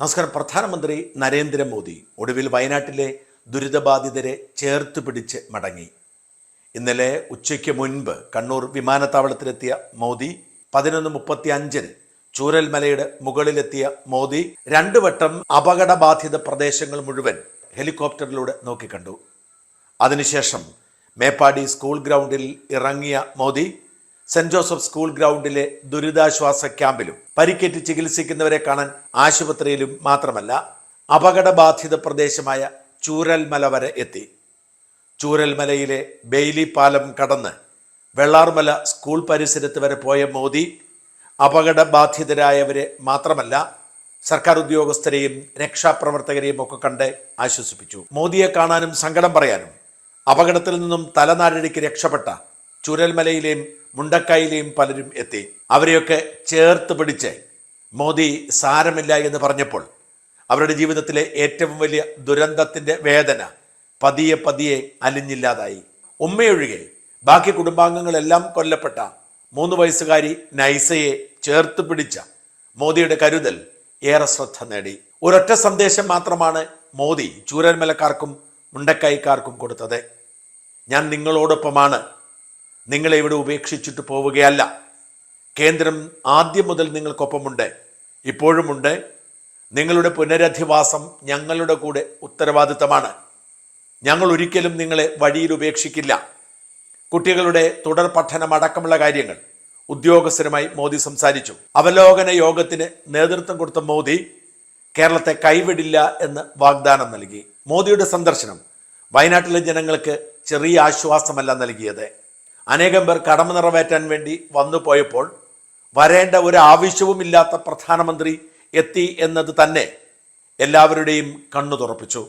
നമസ്കാരം. പ്രധാനമന്ത്രി നരേന്ദ്രമോദി ഒടുവിൽ വയനാട്ടിലെ ദുരിതബാധിതരെ ചേർത്ത് പിടിച്ച് മടങ്ങി. ഇന്നലെ ഉച്ചയ്ക്ക് മുൻപ് കണ്ണൂർ വിമാനത്താവളത്തിലെത്തിയ മോദി പതിനൊന്ന് മുപ്പത്തി അഞ്ചിന് ചൂരൽമലയുടെ മുകളിലെത്തിയ മോദി രണ്ടു വട്ടം അപകടബാധിത പ്രദേശങ്ങൾ മുഴുവൻ ഹെലികോപ്റ്ററിലൂടെ നോക്കിക്കണ്ടു. അതിനുശേഷം മേപ്പാടി സ്കൂൾ ഗ്രൗണ്ടിൽ ഇറങ്ങിയ മോദി സെന്റ് ജോസഫ് സ്കൂൾ ഗ്രൗണ്ടിലെ ദുരിതാശ്വാസ ക്യാമ്പിലും പരിക്കേറ്റ് ചികിത്സിക്കുന്നവരെ കാണാൻ ആശുപത്രിയിലും മാത്രമല്ല അപകടബാധിത പ്രദേശമായ ചൂരൽമല വരെ എത്തി. ചൂരൽമലയിലെ ബെയ്ലി പാലം കടന്ന് വെള്ളാർമല സ്കൂൾ പരിസരത്ത് വരെ പോയ മോദി അപകടബാധിതരായവരെ മാത്രമല്ല സർക്കാർ ഉദ്യോഗസ്ഥരെയും രക്ഷാപ്രവർത്തകരെയും ഒക്കെ കണ്ട് ആശ്വസിപ്പിച്ചു. മോദിയെ കാണാനും സങ്കടം പറയാനും അപകടത്തിൽ നിന്നും തലനാരിഴയ്ക്ക് രക്ഷപ്പെട്ട ചുരൽമലയിലെയും മുണ്ടക്കായിലെയും പലരും എത്തി. അവരെയൊക്കെ ചേർത്ത് പിടിച്ച് മോദി സാരമില്ല എന്ന് പറഞ്ഞപ്പോൾ അവരുടെ ജീവിതത്തിലെ ഏറ്റവും വലിയ ദുരന്തത്തിന്റെ വേദന പതിയെ പതിയെ അലിഞ്ഞില്ലാതായി. ഉമ്മയൊഴികെ ബാക്കി കുടുംബാംഗങ്ങളെല്ലാം കൊല്ലപ്പെട്ട മൂന്ന് വയസ്സുകാരി നൈസയെ ചേർത്ത് പിടിച്ച മോദിയുടെ കരുതൽ ഏറെ ശ്രദ്ധ നേടി. ഒരൊറ്റ സന്ദേശം മാത്രമാണ് മോദി ചൂരന്മലക്കാർക്കും മുണ്ടക്കൈക്കാർക്കും കൊടുത്തത്. ഞാൻ നിങ്ങളോടൊപ്പമാണ് നിങ്ങളെ ഇവിടെ ഉപേക്ഷിച്ചിട്ട് പോവുകയല്ല. കേന്ദ്രം ആദ്യം മുതൽ നിങ്ങൾക്കൊപ്പമുണ്ട്. ഇപ്പോഴുമുണ്ട്. നിങ്ങളുടെ പുനരധിവാസം ഞങ്ങളുടെ കൂടെ ഉത്തരവാദിത്തമാണ്. ഞങ്ങൾ ഒരിക്കലും നിങ്ങളെ വഴിയിൽ ഉപേക്ഷിക്കില്ല. കുട്ടികളുടെ തുടർ പഠനം അടക്കമുള്ള കാര്യങ്ങൾ ഉദ്യോഗസ്ഥരുമായി മോദി സംസാരിച്ചു. അവലോകന യോഗത്തിന് നേതൃത്വം കൊടുത്ത മോദി കേരളത്തെ കൈവിടില്ല എന്ന് വാഗ്ദാനം നൽകി. മോദിയുടെ സന്ദർശനം വയനാട്ടിലെ ജനങ്ങൾക്ക് ചെറിയ ആശ്വാസമല്ല നൽകിയത്. അനേകം പേർ കടമ നിറവേറ്റാൻ വേണ്ടി വന്നു പോയപ്പോൾ വരേണ്ട ഒരു ആവശ്യവുമില്ലാത്ത പ്രധാനമന്ത്രി എത്തി എന്നത് തന്നെ എല്ലാവരുടെയും കണ്ണു തുറപ്പിച്ചു.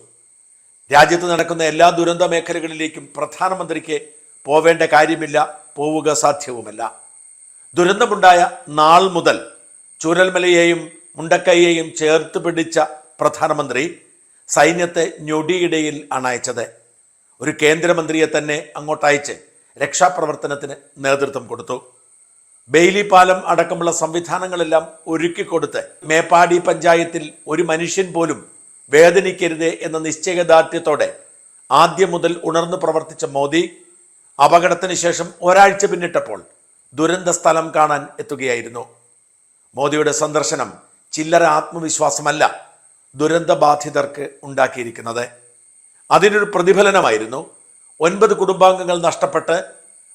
രാജ്യത്ത് നടക്കുന്ന എല്ലാ ദുരന്ത മേഖലകളിലേക്കും പ്രധാനമന്ത്രിക്ക് പോവേണ്ട കാര്യമില്ല പോവുക സാധ്യവുമല്ല. ദുരന്തമുണ്ടായ നാൾ മുതൽ ചൂരൽമലയെയും മുണ്ടക്കൈയെയും ചേർത്ത് പിടിച്ച പ്രധാനമന്ത്രി സൈന്യത്തെ ഞൊടിയിടയിൽ അണയച്ചത്. ഒരു കേന്ദ്രമന്ത്രിയെ തന്നെ അങ്ങോട്ടയച്ച് രക്ഷാപ്രവർത്തനത്തിന് നേതൃത്വം കൊടുത്തു. ബെയിലി പാലം അടക്കമുള്ള സംവിധാനങ്ങളെല്ലാം ഒരുക്കിക്കൊടുത്ത് മേപ്പാടി പഞ്ചായത്തിൽ ഒരു മനുഷ്യൻ പോലും വേദനിക്കരുത് എന്ന നിശ്ചയദാർഢ്യത്തോടെ ആദ്യം മുതൽ ഉണർന്നു പ്രവർത്തിച്ച മോദി അപകടത്തിന് ശേഷം ഒരാഴ്ച പിന്നിട്ടപ്പോൾ ദുരന്ത സ്ഥലം കാണാൻ എത്തുകയായിരുന്നു. മോദിയുടെ സന്ദർശനം ചില്ലറ ആത്മവിശ്വാസമല്ല ദുരന്തബാധിതർക്ക് ഉണ്ടാക്കിയിരിക്കുന്നത്. അതിനൊരു പ്രതിഫലനമായിരുന്നു ഒൻപത് കുടുംബാംഗങ്ങൾ നഷ്ടപ്പെട്ട്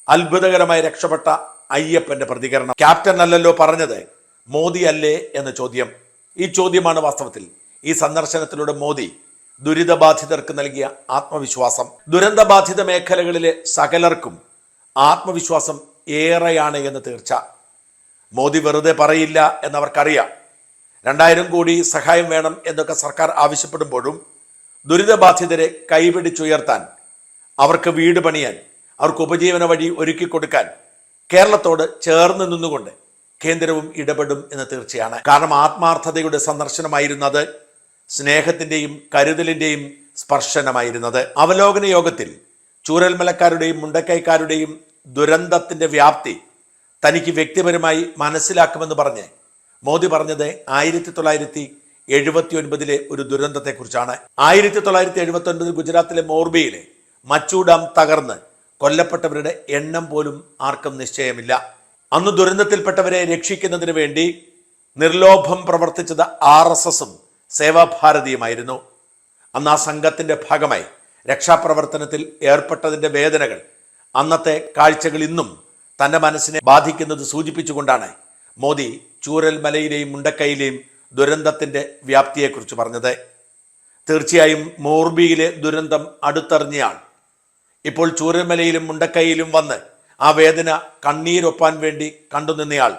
അത്ഭുതകരമായി രക്ഷപ്പെട്ട അയ്യപ്പന്റെ പ്രതികരണം. ക്യാപ്റ്റൻ അല്ലല്ലോ പറഞ്ഞത്. മോദി അല്ലേ എന്ന ചോദ്യം. ഈ ചോദ്യമാണ് വാസ്തവത്തിൽ. ഈ സന്ദർശനത്തിലൂടെ മോദി ദുരിതബാധിതർക്ക് നൽകിയ ആത്മവിശ്വാസം. ദുരന്തബാധിത മേഖലകളിലെ സകലർക്കും ആത്മവിശ്വാസം ഏറെയാണ് എന്ന് തീർച്ച. മോദി വെറുതെ പറയില്ല എന്നവർക്കറിയാം. രണ്ടായിരം കോടി സഹായം വേണം എന്നൊക്കെ സർക്കാർ ആവശ്യപ്പെടുമ്പോഴും ദുരിതബാധിതരെ കൈപിടിച്ചുയർത്താൻ അവർക്ക് വീട് പണിയാൻ അവർക്ക് ഉപജീവന വഴി ഒരുക്കി കൊടുക്കാൻ കേരളത്തോട് ചേർന്ന് നിന്നുകൊണ്ട് കേന്ദ്രവും ഇടപെടും എന്ന് തീർച്ചയാണ്. കാരണം ആത്മാർത്ഥതയുടെ സന്ദർശനമായിരുന്നത് സ്നേഹത്തിന്റെയും കരുതലിന്റെയും സ്പർശനമായിരുന്നത്. അവലോകന യോഗത്തിൽ ചൂരൽമലക്കാരുടെയും മുണ്ടക്കൈക്കാരുടെയും ദുരന്തത്തിന്റെ വ്യാപ്തി തനിക്ക് വ്യക്തിപരമായി മനസ്സിലാക്കുമെന്ന് പറഞ്ഞ് മോദി പറഞ്ഞത് ആയിരത്തി തൊള്ളായിരത്തി എഴുപത്തി ഒൻപതിലെ ഒരു ദുരന്തത്തെക്കുറിച്ചാണ്. ആയിരത്തി തൊള്ളായിരത്തി എഴുപത്തി ഒൻപതിൽ ഗുജറാത്തിലെ മോർബിയിലെ മച്ചു ഡാം തകർന്ന് കൊല്ലപ്പെട്ടവരുടെ എണ്ണം പോലും ആർക്കും നിശ്ചയമില്ല. അന്ന് ദുരന്തത്തിൽപ്പെട്ടവരെ രക്ഷിക്കുന്നതിന് വേണ്ടി നിർലോഭം പ്രവർത്തിച്ചത് ആർ എസ് എസും സേവാഭാരതിയുമായിരുന്നു. അന്ന് ആ സംഘത്തിന്റെ ഭാഗമായി രക്ഷാപ്രവർത്തനത്തിൽ ഏർപ്പെട്ടതിന്റെ വേദനകൾ അന്നത്തെ കാഴ്ചകൾ ഇന്നും തന്റെ മനസ്സിനെ ബാധിക്കുന്നത് സൂചിപ്പിച്ചുകൊണ്ടാണ് മോദി ചൂരൽമലയിലെയും മുണ്ടക്കൈയിലെയും ദുരന്തത്തിന്റെ വ്യാപ്തിയെക്കുറിച്ച് പറഞ്ഞത്. തീർച്ചയായും മോർബിയിലെ ദുരന്തം അടുത്തറിഞ്ഞയാൾ ഇപ്പോൾ ചൂരമലയിലും മുണ്ടക്കൈയിലും വന്ന് ആ വേദന കണ്ണീരൊപ്പാൻ വേണ്ടി കണ്ടുനിന്നയാൾ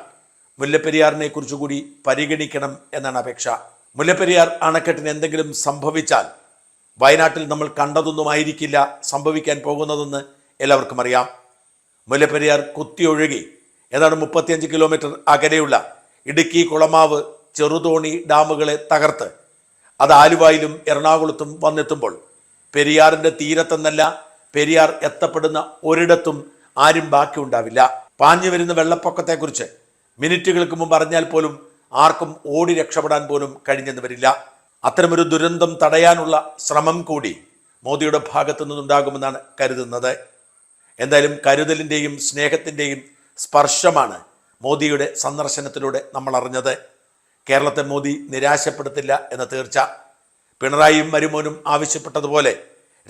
മുല്ലപ്പെരിയാറിനെ കുറിച്ചുകൂടി പരിഗണിക്കണം എന്നാണ് അപേക്ഷ. മുല്ലപ്പെരിയാർ അണക്കെട്ടിന് എന്തെങ്കിലും സംഭവിച്ചാൽ വയനാട്ടിൽ നമ്മൾ കണ്ടതൊന്നും ആയിരിക്കില്ല സംഭവിക്കാൻ പോകുന്നതെന്ന് എല്ലാവർക്കും അറിയാം. മുല്ലപ്പെരിയാർ കുത്തിയൊഴുകി ഏതാണ്ട് മുപ്പത്തിയഞ്ച് കിലോമീറ്റർ അകലെയുള്ള ഇടുക്കി കുളമാവ് ചെറുതോണി ഡാമുകളെ തകർത്ത് അത് ആലുവായിലും എറണാകുളത്തും വന്നെത്തുമ്പോൾ പെരിയാറിന്റെ തീരത്തെന്നല്ല പെരിയാർ എത്തപ്പെടുന്ന ഒരിടത്തും ആരും ബാക്കി ഉണ്ടാവില്ല. പാഞ്ഞു വരുന്ന വെള്ളപ്പൊക്കത്തെക്കുറിച്ച് മിനിറ്റുകൾക്ക് മുമ്പ് അറിഞ്ഞാൽ പോലും ആർക്കും ഓടി രക്ഷപ്പെടാൻ പോലും കഴിഞ്ഞെന്ന് വരില്ല. അത്തരമൊരു ദുരന്തം തടയാനുള്ള ശ്രമം കൂടി മോദിയുടെ ഭാഗത്തു നിന്നുണ്ടാകുമെന്നാണ് കരുതുന്നത്. എന്തായാലും കരുതലിന്റെയും സ്നേഹത്തിന്റെയും സ്പർശമാണ് മോദിയുടെ സന്ദർശനത്തിലൂടെ നമ്മൾ അറിഞ്ഞത്. കേരളത്തെ മോദി നിരാശപ്പെടുത്തില്ല എന്ന തീർച്ച. പിണറായിയും മരുമോനും ആവശ്യപ്പെട്ടതുപോലെ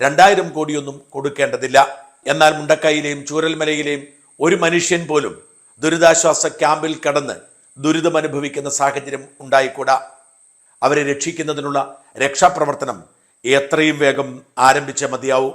രണ്ടായിരം കോടിയൊന്നും കൊടുക്കേണ്ടതില്ല. എന്നാൽ മുണ്ടക്കൈയിലെയും ചൂരൽമലയിലെയും ഒരു മനുഷ്യൻ പോലും ദുരിതാശ്വാസ ക്യാമ്പിൽ കടന്ന് ദുരിതമനുഭവിക്കുന്ന സാഹചര്യം ഉണ്ടായിക്കൂടാ. അവരെ രക്ഷിക്കുന്നതിനുള്ള രക്ഷാപ്രവർത്തനം എത്രയും വേഗം ആരംഭിച്ചേ മതിയാവൂ.